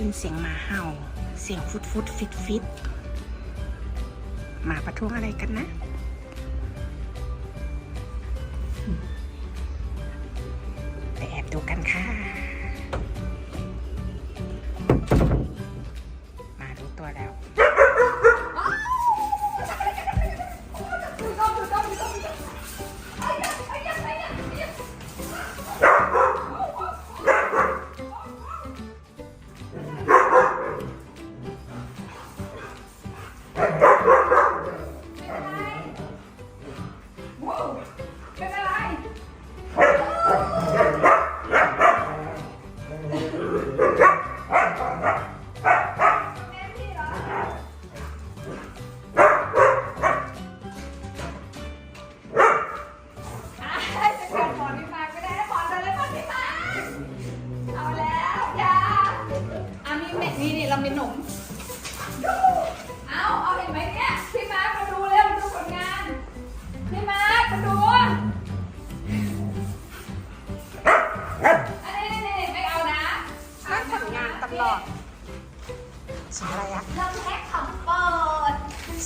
ยินเสียงหมาเห่า เสียงฟุดฟุดฟิตฟิตหมาประท้วงอะไรกันนะ Ha ha!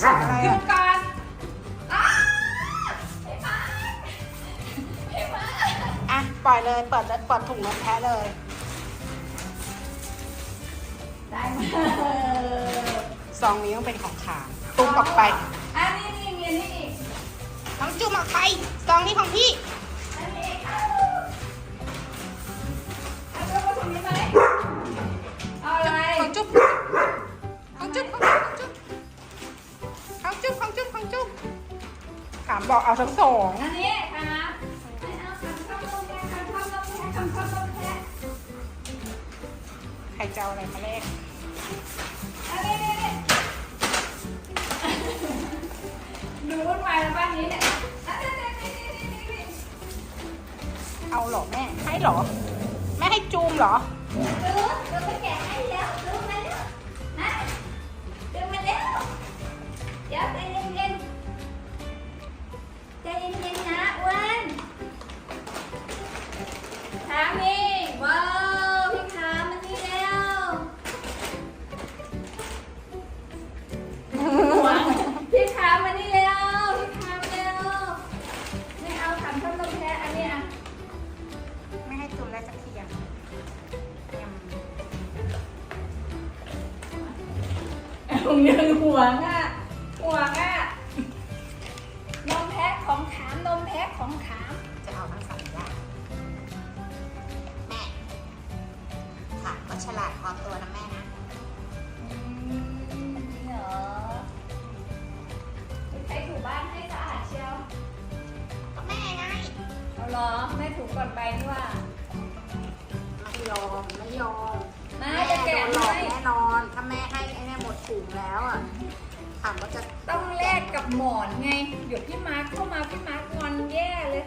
อะไรหยุอะดก่อนอ้าวพี่มาร์คพี่มาร์คอะปล่อยเลยเปิดเลยเปิดถุงนมแพ้เลยได้มาซองนี้ต้องเป็นของขางตุ้มออกไป อันนี้นี่มีอันนี้อีกน้องจุ่มออกไปซองนี้ของพี่ามบอกเอาทั้งสองอันนี้ครับไม่เอาคำชอบลงแค่คำชอบลงแค่คำชอบลงแค่ใครจะเอาอะไรมาแลกอันนี้นี่นี่ดูวุ่นวายแล้วบ้านนี้เนี่ยอันนี้นี่นี่นี่นี่นี่เอาหรอแม่ ให้หรอ แม่ให้จูมหรอดูดูไปแกะให้แล้วดูมาแล้วนะดูมาแล้วเดี๋ยวใจเย็นๆ ใจเย็นๆนะอ้วนถามนี่ว้าวพี่ขามันนี่แล้วหวังพี่ขามันนี่แล้วพี่ขามาแล้วไม่เอาถามชอบลมแพ้อันนี้อะไม่ให้จูมและจะเทียมยหงยังห่วงอะ ฉลาดพอตัวนะแม่นะอืมจริงเหรอใครถูบ้านให้สะอาดเชียว ก็แม่ไงเอาเหรอแม่ถูก่อนไปนี่ว่า ไม่ยอมไม่ยอมมาแม่จะโดแกะนหลอกให้แน่นอน ถ้าแม่ให้ไอ้แม่หมดถุงแล้วอะถามว่าจะต้องแลกกับหมอนไง เดี๋ยวพี่มาร์คเข้ามาพี่มาร์คงอนแย่เลย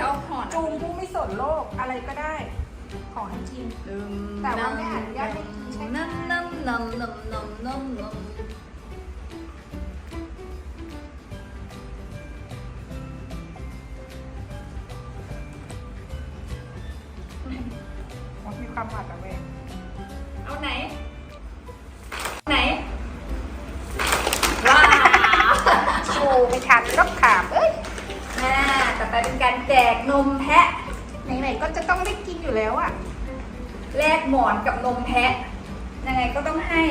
เอาหอนจูมผู้ไม่สนโลกอะไรก็ได้ ขอให้กิน แต่ว่าไม่อนุญาตให้กินใช่ไหมน้ำน้ำน้ำน้ำน้ำน้ำน้ำมันมีความหวาดระแวงเอาไหน ไหนว้าวชูไม่ทันก็ขา เป็นการแจกนมแพะ ไหนๆก็จะต้องได้กินอยู่แล้วอะแลกหมอนกับนมแพะ ยังไงก็ต้องให้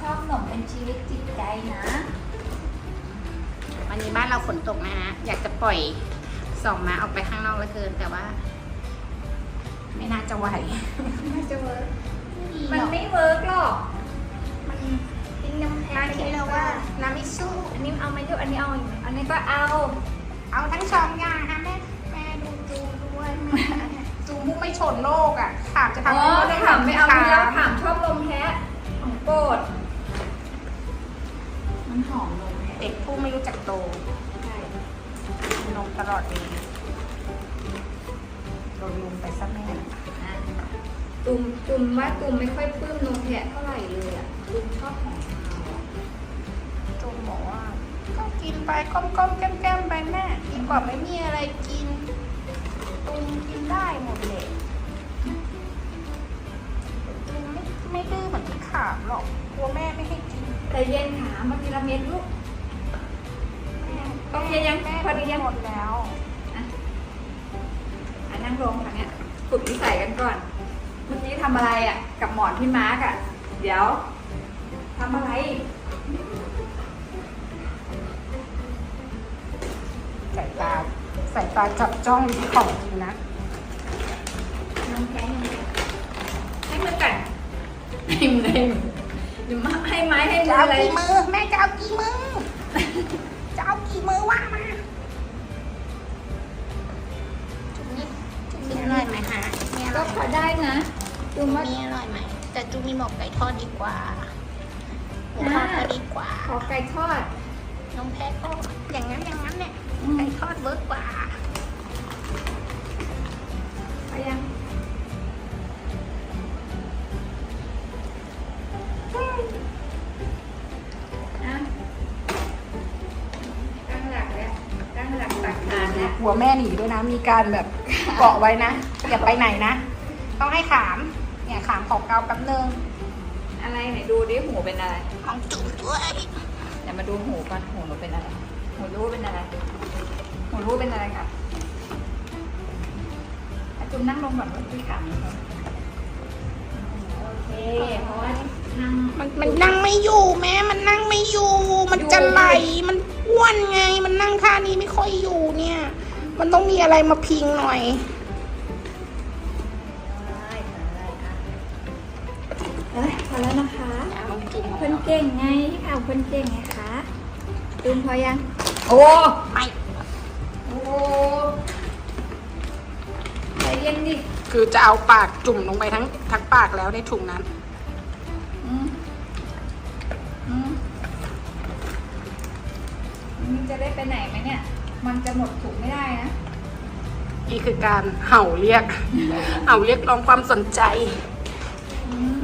ชอบขนมเป็นชีวิตจิตใจนะ วันนี้บ้านเราฝนตกนะฮะ อยากจะปล่อยสองมาออกไปข้างนอกเหลือเกิน แต่ว่า ไม่น่าจะไหวไม่จะเวิร์กมันไม่เวิร์กหรอก มัน นนมแพะมาคิดแล้วว่าน้ำไม่สู้อันนี้เอาไหมลูกอันนี้เอาอีกไหมอันนี้ก็เอา เอาทั้งสองอย่างค่ะแม่แม่ดูจูมด้วยแม่จูมผู้ไม่ชนโลกอะถามจะทำอ๋อให้ถามไม่เอาถที่แล้วถามชอบนมแพะของโปรดมันหอมนมแพะเด็กผู้ไม่รู้จักโตใช่กินนมตลอดเลยโดนลุมไปซะแม่อะตุมตุมว่าตุมไม่ค่อยปลื้มนมแพะเท่าไหร่เลยอะตุมชอบของขาวอะจูม บอกว่า ก็กิกินไปก้มก้มๆแก้มแก้มๆไปแม่ดีกว่าไม่มีอะไรกินตุงกินได้หมดเลยตุงไม่ไม่ดื้อเหมือนที่ขามหรอกกลัวแม่ไม่ให้กินใจเย็นขามาทีละเม็ดลูกโอเคยังแม่พอดียังหมดแล้วอะอะนั่งลงค่ะเนี่ยฝึกนิสัยกันก่อนเมื่อกี้ทำอะไรอะ กับหมอนพี่มาร์กอะ เดี๋ยวทำอะไร สายตาสายตาจับจ้องอยู่ที่ของจริงนะน้องแพ้ยังไงให้มือกันให้มือให้มือเดี๋ยวมาให้ไม้ให้มืจะอเอาอะไรกี่มือแม่จะเอากี่มือจะเอากี่มือว่ามาจุ๊บนี่จุ๊บนี่อร่อยไหมฮะมีอก็ร่อยพอได้นะดูจุ๊บว่านี่อร่อยไหมแต่จุ๊บนี่บอกไก่ทอดดีกว่าหมูทอดก็ดีกว่าขอไก่ทอด น้องแพ้ก็อย่างนั้นอย่างนั้นเนี่ยอืมไก่ทอดเวิร์กกว่าไปยังอะตั้งหลักแล้วตั้งหลักตักทานแล้วหัวแม่หนีด้วยนะ มีการแบบเกาะไว้นะ อย่าไปไหนนะ ต้องให้ขาม เนี่ยขามของเกาแป๊บนึง อะไรไหนดูดิหูเป็นอะไร ของจุ๊บด้วยเดี๋ ยวมาดูหูก่อนหูหนูเป็นอะไรหูรู้เป็นอะไรหูรู้เป็นอะไรครับอะจุ่มนั่งลงก่อนว่าพี่ขำนะคะโอเคเพราะว่านั่งมันมันนั่งไม่อยู่แม่มันนั่งไม่อยู่ มันจะไหลมันอ้วนไง มันนั่งท่านี้ไม่ค่อยอยู่เนี่ย มันต้องมีอะไรมาพิงหน่อยได้ได้ค่ะเอ้ยพอแล้วนะคะมันจุ่มคนเก่งไงพี่ข่าวคนเก่งไง คะจุ่มพอยัง โอ้ไม่โอ้ใจเย็นดิคือจะเอาปากจุ่มลงไปทั้งทั้งปากแล้วในถุงนั้น อืมอืมมันจะได้ไปไหนไหมเนี่ย มันจะหมดถุงไม่ได้นะ นี่คือการเห่าเรียก เห่าเรียกร้องความสนใจ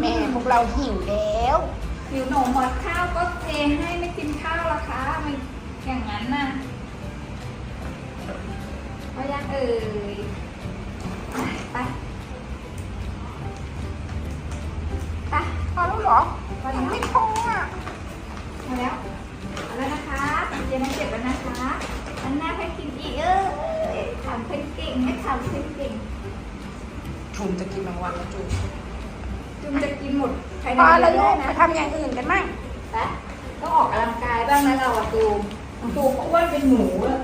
แม่พวกเราหิวแล้ว หิวหนูหมดข้าวก็เทให้ไม่กินข้าวละคะมันอย่างนั้นน่ะพอยังเอ่ยไปไปพอแล้วเหรอพอยัแล้วไม่พออะพอแล้วเอาแล้วนะคะเดี๋ยวมาเก็บแล้วนะคะอันหน้าให้กินอีกเออถามเพนเก่งให้ถามเพนเก่งจุ่มจะกินรางวัลแล้วจุ่ม จุมจะกินหมดภายในพอแล้วเดืลูอนกได้ไปนะทำอย่างอื่นกันมั่งไปต้องออกกำลังกายบ้างนะเราอะตูมตูมก็อ้วนเป็นหมูอะไป้า